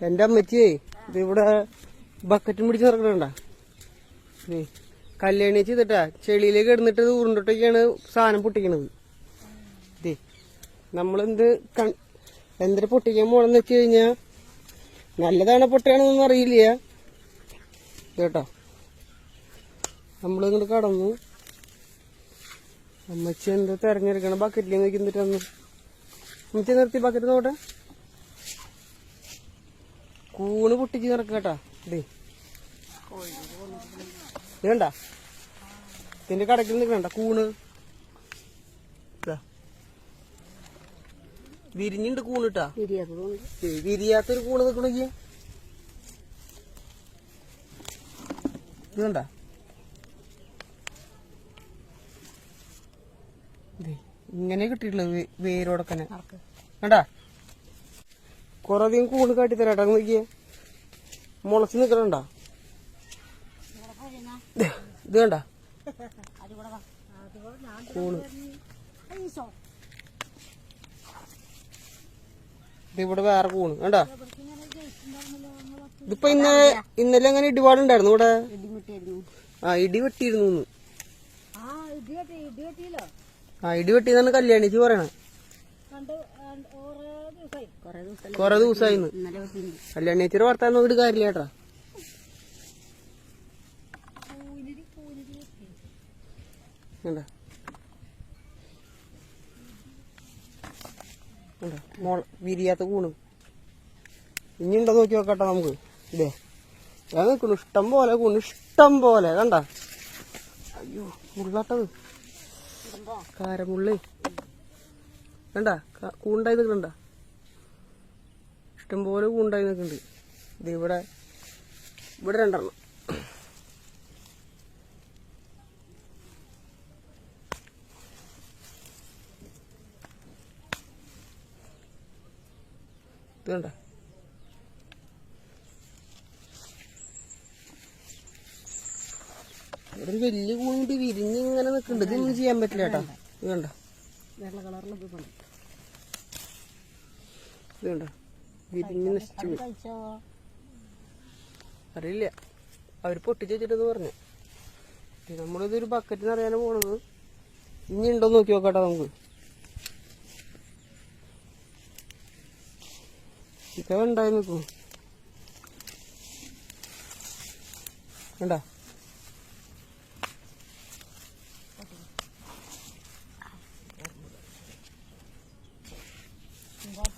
എന്റെ അമ്മച്ചിയേ ഇത് ഇവിടെ ബക്കറ്റും പിടിച്ച് നടക്കണ്ട കല്യാണി ചെയ്തിട്ടാ ചെളിയിലേക്ക് ഇടുന്നിട്ട് ഉരുണ്ടിട്ടൊക്കെയാണ് സാധനം പൊട്ടിക്കണത്. ഇതേ നമ്മളെന്ത് കൺ- എന്തിനാ പൊട്ടിക്കാൻ പോണെന്ന് വെച്ച് കഴിഞ്ഞാ നല്ലതാണോ പൊട്ടിയാണെന്നൊന്നും അറിയില്ല. കേട്ടോ നമ്മളിങ്ങോട്ട് കടന്നു. അമ്മച്ചി എന്താ തെരഞ്ഞെടുക്കണം ബക്കറ്റിലേക്ക് നിൽക്കുന്നിട്ട് വന്നു. അമ്മച്ചി നിർത്തി ബക്കറ്റ് നോട്ടെ കൂണ് പൊട്ടിച്ച് നടക്കട്ടാ കേട്ടാ. ഇതണ്ട? ഇതിന്റെ കടക്കിൽ നിൽക്കണ്ട കൂണ്. ഇതാ. വിരിഞ്ഞിണ്ട് കൂണിട്ടാ വിരിയാത്തൊരു കൂണ് നിൽക്കണെങ്കിൽ ഇത് കണ്ട ഇങ്ങനെ കിട്ടിയിട്ടുള്ളത് വേരോടൊക്കെ വേരോടക്കനെ. കണ്ടാ? കൊറേ അധികം കൂണ് കാട്ടി തരാട്ടാ നോക്കിയേ. മുളച്ച് നിക്കണണ്ട? ഇത് കണ്ട? കൂണ്. ഇതിവിടെ വേറെ കൂണ് കണ്ട? ഇതിപ്പോ ഇന്ന ഇന്നലെ അങ്ങനെ ഇടിപാടുണ്ടായിരുന്നു ഇവിടെ? ആ ഇടി വെട്ടിയിരുന്നു. ആ ഇടി വെട്ടിന്നാണ് കല്യാണിച്ച് പറയണേ. കൊറേ ദിവസം കൊറേ ദിവസമായി അല്ല കല്യാണിച്ചിയുടെ വർത്താനം നോക്കിട്ട് കാര്യമില്ല ചേട്ടാ? മോള- വിരിയാത്ത കൂണ്. ഇനി ഉണ്ടോ നോക്കി നോക്കട്ടെ നമുക്ക്. ഇതേ. ഞാൻ നിൽക്കുന്നു. ഇഷ്ടം പോലെ കൂണ്. ഇഷ്ടം പോലെ. കണ്ട? അയ്യോ മുള്ളാട്ടത് കാരമുള്ളേ. കണ്ട? കൂണ്ടായി നിൽക്കണ്ട ഇഷ്ടം പോലെ കൂണ്ടായി നിൽക്കുന്നുണ്ട് ഇത് ഇവിടെ ഇവിടെ രണ്ടെണ്ണം. ഇത് കണ്ട? ഇവിടെ ഒരു വലിയ കൂണ്ട് വിരിഞ്ഞ് ഇങ്ങനെ നിൽക്കുന്നുണ്ട്. ഇതൊന്നും ചെയ്യാൻ പറ്റില്ല കേട്ടോ. ഇത് കണ്ട? വെള്ള കളറിൽ ഇത് കണ്ട? വിരിഞ്ഞ് നശിച്ചു അറിയില്ല. അവർ പൊട്ടിച്ച് വെച്ചിട്ടെന്ന് പറഞ്ഞു. നമ്മളിതൊരു ബക്കറ്റിന് അറിയാനാ പോണത്. ഇനി ഉണ്ടോ നോക്കി നോക്കട്ടെ നമുക്ക്. ഇപ്പൊ. ഉണ്ടായി നിൽക്കും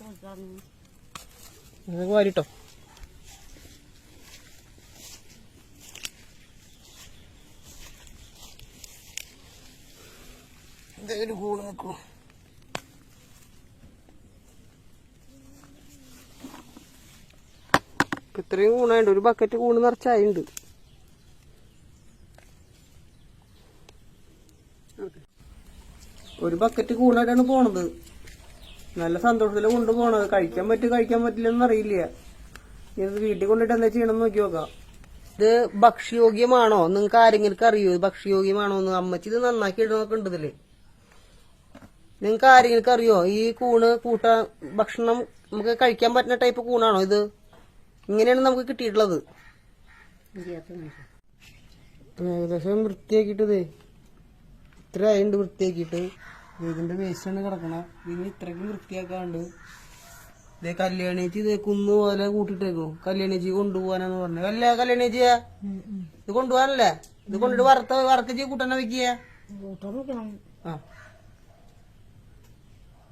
വെക്കാന്ന് അതൊക്കെ വാരിട്ടോ. ഒരു കൂട് നിൽക്കൂ. ഇത്രയും കൂണായുണ്ട് ഒരു ബക്കറ്റ് കൂണ് നിറച്ചായുണ്ട്. ഒരു ബക്കറ്റ് കൂണായിട്ടാണ് പോണത്. നല്ല സന്തോഷത്തിൽ കൊണ്ടുപോകണത് കഴിക്കാൻ പറ്റും കഴിക്കാൻ പറ്റില്ലെന്ന് അറിയില്ല. ഇത് വീട്ടിൽ കൊണ്ടിട്ട് എന്താ ചെയ്യണം നോക്കി നോക്കാം. ഇത് ഭക്ഷ്യയോഗ്യമാണോ? നിങ്ങൾക്ക് ആരെങ്കിലും അറിയോ? ഇത് ഭക്ഷ്യയോഗ്യമാണോ എന്ന്? അമ്മച്ചി ഇത് നന്നാക്കി ഇടുന്നൊക്കെ ഉണ്ട് ഇതിൽ. നിങ്ങൾക്ക് ആരെങ്കിലും അറിയോ? ഈ കൂണ് കൂട്ട ഭക്ഷണം നമുക്ക് കഴിക്കാൻ പറ്റുന്ന ടൈപ്പ് കൂണാണോ ഇത്? ഇങ്ങനെയാണ് നമുക്ക് കിട്ടിയിട്ടുള്ളത്. ഏകദേശം വൃത്തിയാക്കിയിട്ടത് ഇത്ര ആയിണ്ട് വൃത്തിയാക്കിയിട്ട്. ഇതിന്റെ വേസ്റ്റാണ് കിടക്കണ. ഇനി ഇത്രയ്ക്കും വൃത്തിയാക്കാണ്ട് ഇതേ കല്യാണേച്ചി ഇതേ കുന്നു പോലെ കൂട്ടിട്ടേക്കും. കല്യാണേച്ചി കൊണ്ടുപോകാനാന്ന് പറഞ്ഞു. അല്ല കല്യാണേച്ചിയാ ഇത് കൊണ്ടുപോകാനല്ലേ ഇത് കൊണ്ടിട്ട് വറുത്ത വറുത്തിച്ച് കൂട്ടാൻ നോക്കണം ആ.